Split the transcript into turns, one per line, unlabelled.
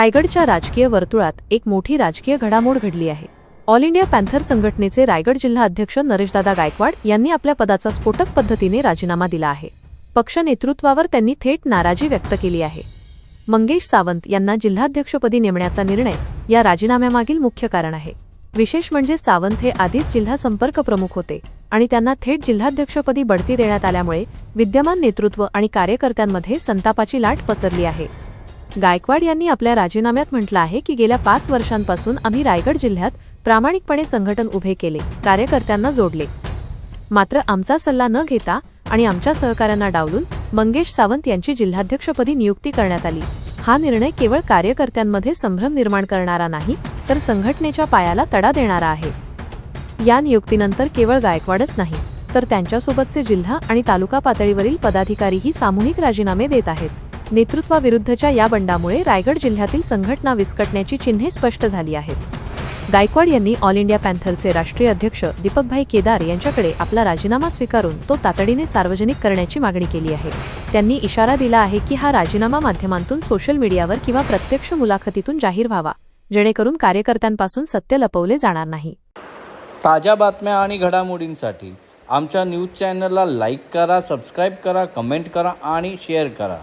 रायगडच्या राजकीय वर्तुळात एक मोठी राजकीय घडामोड घडली आहे. ऑल इंडिया पॅन्थर संघटनेचे रायगड जिल्हा अध्यक्ष नरेशदादा गायकवाड यांनी आपल्या पदाचा स्फोटक पद्धतीने राजीनामा दिला आहे. पक्ष नेतृत्वावर त्यांनी थेट नाराजी व्यक्त केली आहे. मंगेश सावंत यांना जिल्हाध्यक्षपदी नेमण्याचा निर्णय या राजीनाम्यामागील मुख्य कारण आहे. विशेष म्हणजे सावंत हे आधीच जिल्हा संपर्क प्रमुख होते आणि त्यांना थेट जिल्हाध्यक्षपदी बढती देण्यात आल्यामुळे विद्यमान नेतृत्व आणि कार्यकर्त्यांमध्ये संतापाची लाट पसरली आहे. गायकवाड यांनी आपल्या राजीनाम्यात म्हटलं आहे की गेल्या पाच वर्षांपासून आम्ही रायगड जिल्ह्यात प्रामाणिकपणे संघटन उभे केले कार्यकर्त्यांना जोडले. मात्र आमचा सल्ला न घेता आणि आमच्या सहकाऱ्यांना डावलून मंगेश सावंत यांची जिल्हाध्यक्षपदी नियुक्ती करण्यात आली. हा निर्णय केवळ कार्यकर्त्यांमध्ये संभ्रम निर्माण करणारा नाही तर संघटनेच्या पायाला तडा देणारा आहे. या नियुक्तीनंतर केवळ गायकवाडच नाही तर त्यांच्यासोबतचे जिल्हा आणि तालुका पातळीवरील पदाधिकारीही सामूहिक राजीनामे देत आहेत. नेतृत्वाविरुद्धच्या या बंडामुळे रायगड जिल्ह्यातील संघटना विस्कटण्याची चिन्हे स्पष्ट झाली आहेत. गायकवाड यांनी ऑल इंडिया पॅन्थरचे राष्ट्रीय अध्यक्ष दीपकभाई केदार यांच्याकडे आपला राजीनामा स्वीकारून तो तातडीने सार्वजनिक करण्याची मागणी केली आहे. त्यांनी इशारा दिला आहे की हा राजीनामा माध्यमांतून सोशल मीडियावर किंवा प्रत्यक्ष मुलाखतीतून जाहीर व्हावा जेणेकरून कार्यकर्त्यांपासून सत्य लपवले जाणार नाही.
ताज्या बातम्या आणि घडामोडींसाठी आमच्या न्यूज चॅनलला लाईक करा सबस्क्राईब करा कमेंट करा आणि शेअर करा.